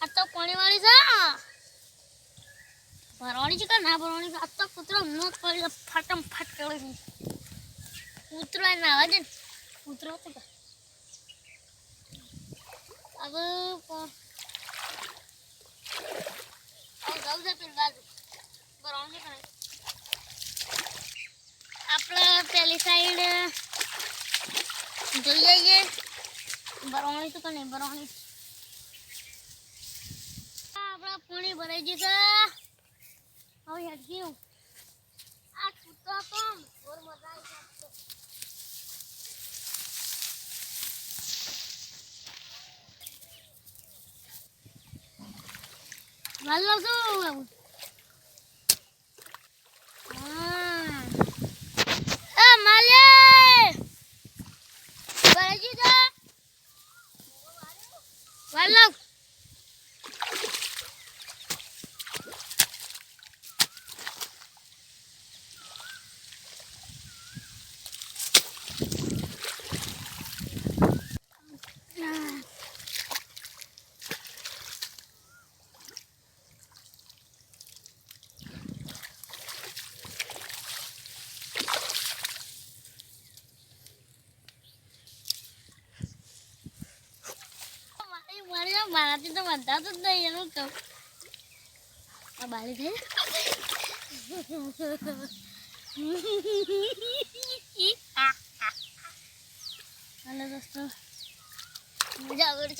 પડી છે ભરવાની છે કે ના ભરવાની છે? આ તો કૂતરો ન પડે ફાટમ ફાટ કરે છે કૂતરો એને આવા ને. કૂતરો તો કે. હવે છે છે આપણે પેલી સાઈડ જોઈ જઈએ ભરવાની તો કે નહીં ભરવાની આપણા પાણી ભરાઈ જશે હવે હેડ ગયું આ કૂતરો તો બોર મજા આવી જાય વાલો શું હા એ માલે ભરાઈ જશે વાલો મારી મારી મારાથી તો બધા તો નહીં એનું તો. આ બારી થઈ હાલો દોસ્તો મજા આવે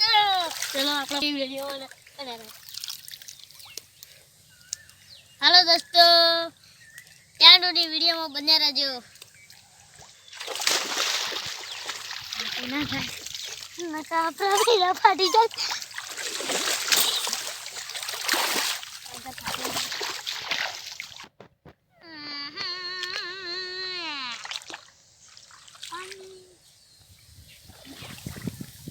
ચલો આપણે વીડિયો હાલો દોસ્તો ત્યાં સુધી વિડીયોમાં બન્યા રહેજો. ના થાય. નકા આપણા ફાટી જાય.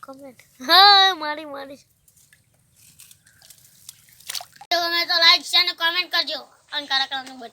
કમેન્ટ હા મારી મારી તો તમે તો લાઈક શેર અને કમેન્ટ કરજો અને કારા કરવાનું